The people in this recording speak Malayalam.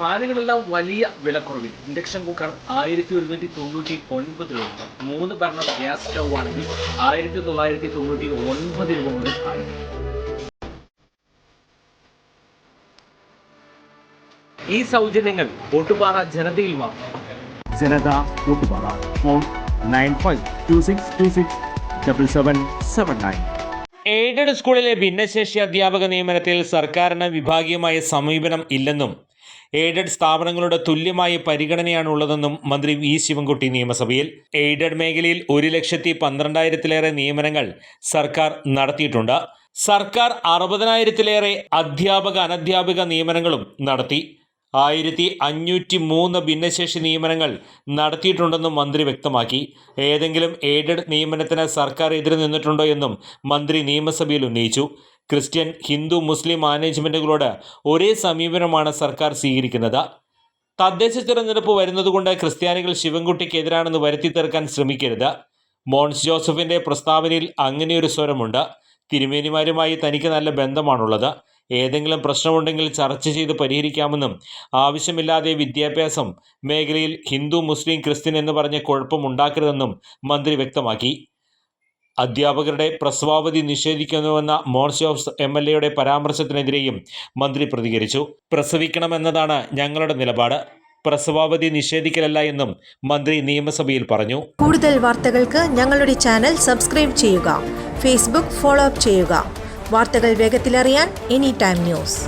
ഫാനുകളെല്ലാം വലിയ വിലക്കുറവിൽ. ഇൻഡക്ഷൻ കുക്കർ ആയിരത്തി ഒരുന്നൂറ്റി തൊണ്ണൂറ്റി ഒൻപത് രൂപ മൂന്ന് ഭരണം ഗ്യാസ് സ്റ്റൗ ആണെങ്കിൽ ആയിരത്തി തൊള്ളായിരത്തി തൊണ്ണൂറ്റി ഒൻപത് രൂപ മുതൽ ആയി ഈ സൗജന്യങ്ങൾ ഒട്ടുപാറ ജനതയിൽ വാങ്ങും. Janatha Ottupara phone nine five two six two six double seven seven nine. Aided സ്കൂളിലെ ഭിന്നശേഷി അധ്യാപക നിയമനത്തിൽ സർക്കാരിന് വിഭാഗീയമായ സമീപനം ഇല്ലെന്നും എയ്ഡഡ് സ്ഥാപനങ്ങളുടെ തുല്യമായ പരിഗണനയാണ് ഉള്ളതെന്നും മന്ത്രി വി ശിവൻകുട്ടി നിയമസഭയിൽ. എയ്ഡഡ് മേഖലയിൽ ഒരു ലക്ഷത്തി പന്ത്രണ്ടായിരത്തിലേറെ നിയമനങ്ങൾ സർക്കാർ നടത്തിയിട്ടുണ്ട്. സർക്കാർ അറുപതിനായിരത്തിലേറെ അധ്യാപക അനധ്യാപക നിയമനങ്ങളും നടത്തി. ആയിരത്തി അഞ്ഞൂറ്റി മൂന്ന് ഭിന്നശേഷി നിയമനങ്ങൾ നടത്തിയിട്ടുണ്ടെന്നും മന്ത്രി വ്യക്തമാക്കി. ഏതെങ്കിലും എയ്ഡഡ് നിയമനത്തിന് സർക്കാർ എതിര് നിന്നിട്ടുണ്ടോ എന്നും മന്ത്രി നിയമസഭയിൽ ഉന്നയിച്ചു. ക്രിസ്ത്യൻ ഹിന്ദു മുസ്ലിം മാനേജ്മെന്റുകളോട് ഒരേ സമീപനമാണ് സർക്കാർ സ്വീകരിക്കുന്നത്. തദ്ദേശ തിരഞ്ഞെടുപ്പ് വരുന്നതുകൊണ്ട് ക്രിസ്ത്യാനികൾ ശിവൻകുട്ടിക്കെതിരാണെന്ന് വരുത്തി തീർക്കാൻ ശ്രമിക്കരുത്. മോൺസ് ജോസഫിന്റെ പ്രസ്താവനയിൽ അങ്ങനെയൊരു സ്വരമുണ്ട്. തിരുമേനിമാരുമായി തനിക്ക് നല്ല ബന്ധമാണുള്ളത്. ഏതെങ്കിലും പ്രശ്നമുണ്ടെങ്കിൽ ചർച്ച ചെയ്ത് പരിഹരിക്കാമെന്നും ആവശ്യമില്ലാതെ വിദ്യാഭ്യാസം മേഖലയിൽ ഹിന്ദു മുസ്ലിം ക്രിസ്ത്യൻ എന്ന് പറഞ്ഞ് കുഴപ്പമുണ്ടാക്കരുതെന്നും മന്ത്രി വ്യക്തമാക്കി. അധ്യാപകരുടെ പ്രസവാവധി നിഷേധിക്കുന്നുവെന്ന മോർച്ച ഓഫ് എം എൽ എയുടെ പരാമർശത്തിനെതിരെയും മന്ത്രി പ്രതികരിച്ചു. പ്രസവിക്കണമെന്നതാണ് ഞങ്ങളുടെ നിലപാട്. പ്രസവാവധി നിഷേധിക്കലല്ല എന്നും മന്ത്രി നിയമസഭയിൽ പറഞ്ഞു. കൂടുതൽ വാർത്തകൾക്ക് ഞങ്ങളുടെ ചാനൽ സബ്സ്ക്രൈബ് ചെയ്യുക. ഫേസ്ബുക്ക് ഫോളോ അപ്പ് ചെയ്യുക. വാർത്തകൾ വേഗത്തിലറിയാൻ എനി ടൈം ന്യൂസ്.